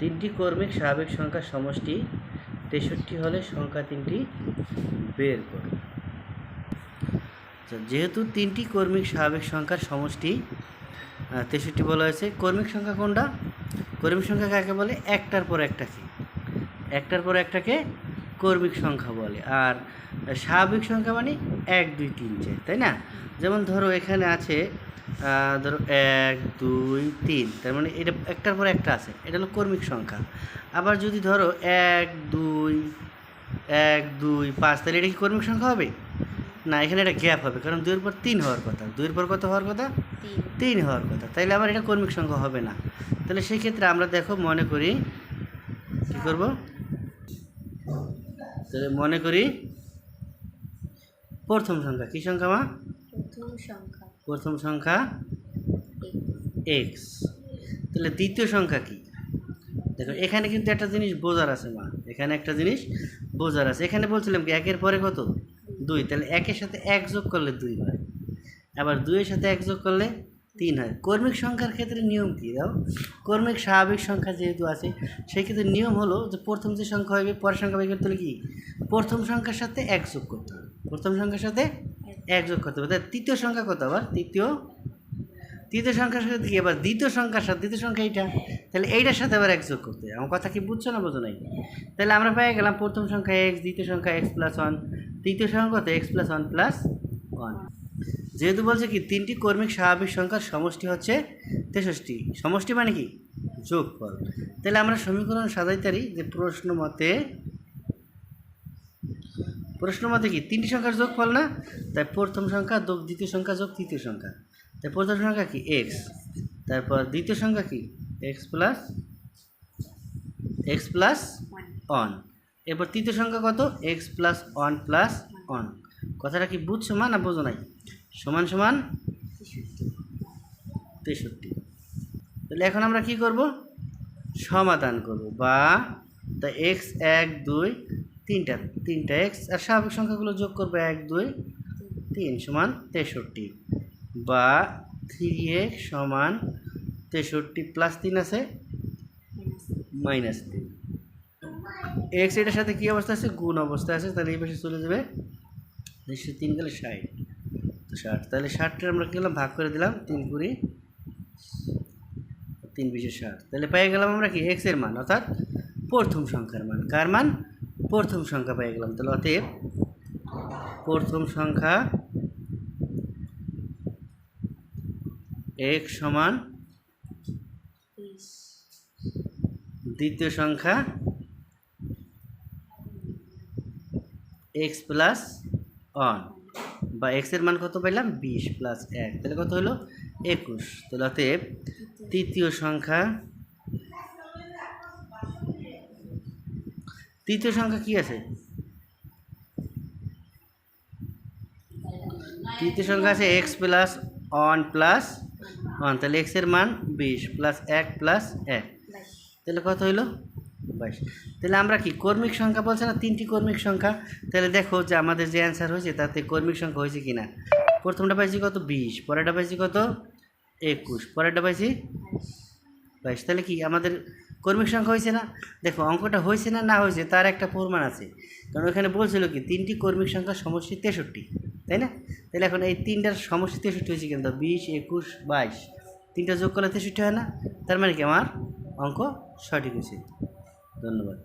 তিনটি কর্মিক স্বাভাবিক সংখ্যার সমষ্টি তেষট্টি হলে সংখ্যা তিনটি বের করো। আচ্ছা, যেহেতু তিনটি কর্মিক স্বাভাবিক সংখ্যার সমষ্টি তেষট্টি বলা হয়েছে কর্মিক সংখ্যা কোনটা? কর্মিক সংখ্যা কাকে বলে? একটার পর একটাকে একটার পর একটাকে কর্মিক সংখ্যা বলে। আর স্বাভাবিক সংখ্যা মানে এক দুই তিন চার তাই না? যেমন ধরো এখানে আছে ধরো এক দুই তিন তার মানে এটা একটার পর একটা আছে। এটা হলো কর্মিক সংখ্যা। আবার যদি ধরো এক দুই এক দুই পাঁচ তাহলে এটা কি কর্মিক সংখ্যা হবে? না এখানে একটা গ্যাপ হবে কারণ দুইয়ের পর তিন হওয়ার কথা। দুইয়ের পর কত হওয়ার কথা? তিন। তিন হওয়ার কথা। তাইলে আবার এটা কর্মিক সংখ্যা হবে না। তাহলে সেই ক্ষেত্রে আমরা দেখো মনে করি কী করব? তাহলে মনে করি প্রথম সংখ্যা কী সংখ্যা মা? প্রথম সংখ্যা। প্রথম সংখ্যা এক্স তাহলে দ্বিতীয় সংখ্যা কি? দেখো এখানে কিন্তু একটা জিনিস বোঝার আছে মা। এখানে একটা জিনিস বোঝার আছে। এখানে বলছিলাম কি একের পরে কত? দুই। তাহলে একের সাথে এক যোগ করলে দুই হয়। আবার দুইয়ের সাথে এক যোগ করলে তিন হয়। কর্মিক সংখ্যার ক্ষেত্রে নিয়ম কী দাও? কর্মিক স্বাভাবিক সংখ্যা যেহেতু আছে সেই ক্ষেত্রে নিয়ম হলো যে প্রথম যে সংখ্যা হবে, পরের সংখ্যা বের করতে হলে কি? প্রথম সংখ্যার সাথে এক যোগ করতে হবে। প্রথম সংখ্যার সাথে এক যোগ করতে হবে। তৃতীয় সংখ্যা কত আবার? তৃতীয়। তৃতীয় সংখ্যার সাথে কি? আবার দ্বিতীয় সংখ্যার সাথে, দ্বিতীয় সংখ্যা এইটা। তাহলে এইটার সাথে আবার এক যোগ করতে হবে। আমার কথা কি বুঝছ না বোঝো নাই? তাহলে আমরা পেয়ে গেলাম প্রথম সংখ্যা এক্স দ্বিতীয় সংখ্যা এক্স প্লাস ওয়ান তৃতীয় সংখ্যা কত? X plus one plus one যেহেতু বলছে কি তিনটি কর্মিক স্বাভাবিক সংখ্যার সমষ্টি হচ্ছে তেষট্টি সমষ্টি মানে কি? যোগফল। তাহলে আমরা সমীকরণ সাজাইতারি যে প্রশ্ন মতে প্রশ্ন মতে কি তিনটি সংখ্যার যোগফল না? তাই প্রথম সংখ্যা যোগ দ্বিতীয় সংখ্যা যোগ তৃতীয় সংখ্যা। তাই প্রথম সংখ্যা কি? এক্স তারপর দ্বিতীয় সংখ্যা কি? X plus x plus one one এরপর তৃতীয় সংখ্যা কত? X plus one plus one কথাটা কি বুঝছ মা না বোঝো নাই? সমান সমান তেষট্টি। তাহলে এখন আমরা কি করব? সমাধান করব। বা তা এক্স এক, দুই, তিনটা। তিনটা এক্স আর স্বাভাবিক সংখ্যাগুলো যোগ করব এক, দুই, তিন সমান তেষট্টি। বা থ্রি এক্স সমান তেষট্টি প্লাস তিন আছে মাইনাস তিন। এক্স এটার সাথে কী অবস্থা আছে? গুণ অবস্থা আছে, তাহলে এই পাশে চলে যাবে নিশ্চয় তিন গেলে ষাট। তো ষাট, তাহলে ষাটটা আমরা কী ভাগ করে দিলাম, তিন কুড়ি। তিন বিশে ষাট। তাহলে পেয়ে গেলাম আমরা কি? এক্সের মান, অর্থাৎ প্রথম সংখ্যার মান। কার মান? প্রথম সংখ্যা পেয়ে গেলাম। তাহলে অতএব প্রথম সংখ্যা এক সমান দ্বিতীয় সংখ্যা এক্স প্লাস অন, বা এক্সের মান কত পেলাম? বিশ প্লাস এক, তাহলে কত হলো? একুশ। তাহলে অতএব তৃতীয় সংখ্যা তৃতীয় সংখ্যা কি আছে? তৃতীয় সংখ্যা আছে x plus one plus one তাহলে এক্সের মান বিশ প্লাস এক প্লাস এক। তাহলে কত হইল বাইশ। তাহলে আমরা কি কর্মিক সংখ্যা বলছে না? তিনটি কর্মিক সংখ্যা। তাহলে দেখো যে আমাদের যে অ্যান্সার হয়েছে, তাতে কর্মিক সংখ্যা হয়েছে কি না প্রথমটা পাইছি কত? বিশ। পরেরটা পাইছি কত? একুশ। পরেরটা পাইছি? বাইশ। তাহলে কি আমাদের কর্মিক সংখ্যা হয়েছে না? দেখো, অঙ্কটা হয়েছে না না হয়েছে, তার একটা প্রমাণ আছে। কারণ ওখানে বলছিল কি, তিনটি কর্মিক সংখ্যা সমষ্টি তেষট্টি। তাই না? তাহলে এখন এই তিনটার সমষ্টি তেষট্টি হয়েছে কিন্তু বিশ, একুশ, বাইশ। তিনটা যোগ করলে তেষট্টি হয় না? তার মানে কি আমার অঙ্ক সঠিক হয়েছে। ধন্যবাদ।